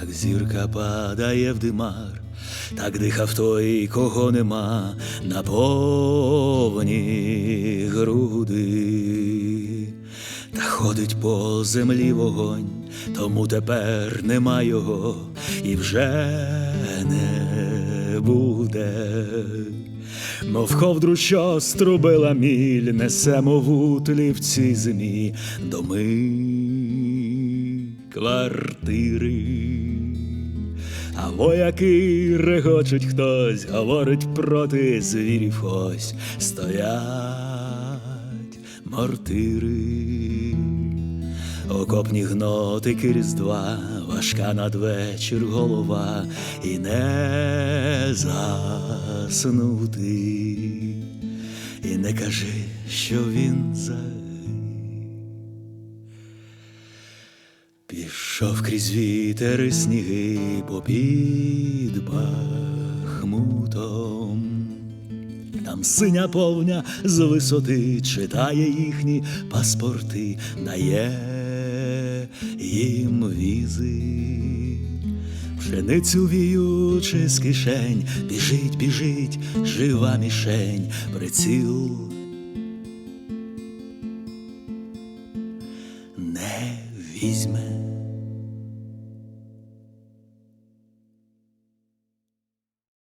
Так зірка падає в димар, так дихав той, кого нема на повні груди, та ходить по землі вогонь, тому тепер нема його і вже не буде. Мов ковдру, що струбила міль, несемо в утлі в цій зимі доми квартири. А вояки регочуть хтось, говорить проти звірів ось стоять мортири. Окопні гнотики різдва, важка надвечір голова, і не заснути, і не кажи, що він за. Пішов крізь вітер сніги попід бахмутом. Там синя повня з висоти читає їхні паспорти, дає їм візи. Пшеницю віючи з кишень, біжить, біжить, жива мішень, приціл. Не візьме.